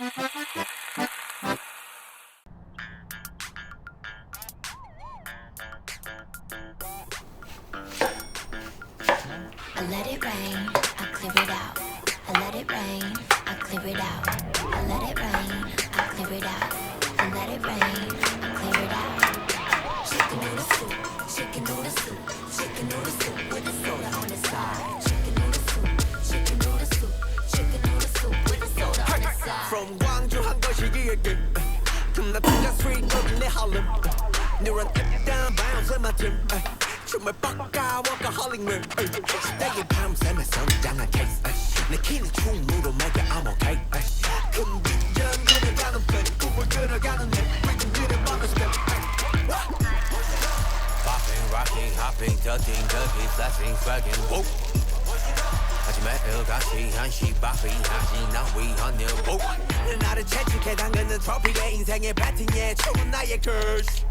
I let it rain, I clear it out. I let it rain, I cleared out. I let it rain, I clear it out. 금나 투자 스트리트 거기 내 할렘 Neuron up down bounce in my gym 춤을 뻑까 워커홀릭물 시대의 밤샘에 성장한 케이스 내 키는 충무로 make it I'm okay 큰 비전 그려가는 펜 꿈을 그려가는 내 rhythm 그려보는 step Popping, rocking, hopping, ducking, ducking, flashing, swagging, whoa. 하지만 일가시 한시 바삐 하시 나 위헌일 whoa. 나를 채찍해 당근은 트로피의 인생의 배팅에 추운 나의 curse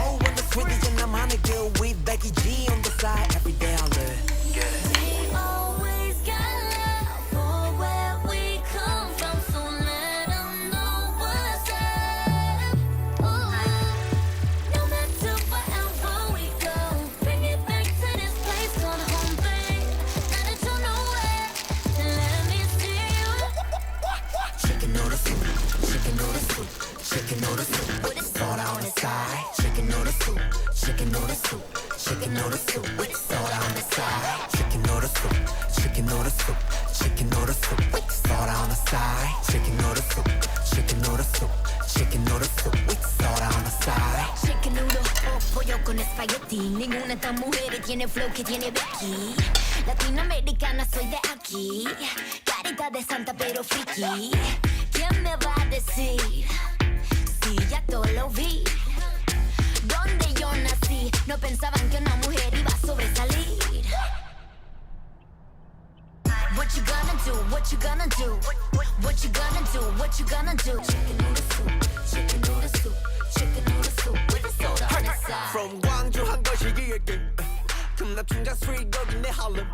Oh, when the sweet is in the money, girl, we Becky G on the side. Chicken noodle soup soda on the side. Chicken noodle soup, chicken noodle soup, chicken noodle soup with soda on the side. Chicken noodle soup, chicken noodle soup, chicken noodle soup with soda on the side. Chicken noodle soup, chicken noodle soup, chicken noodle soup with soda on the side. Chicken noodle o pollo con espagueti. Ninguna de estas mujeres tiene flow que tiene Becky. Latinoamericana soy de aquí. Carita de santa pero friki. ¿Quién me va a decir? Si ya todo lo vi. Donde yo nací, no pensaban que una mujer iba a sobresalir. What you gonna do? What you gonna do? What you gonna do? What you gonna do? Chicken noodle soup, chicken noodle soup, chicken noodle soup with a soda on the side. From 광주 한 것이 이야기 금나 충자 스트리트 거기 내 할렘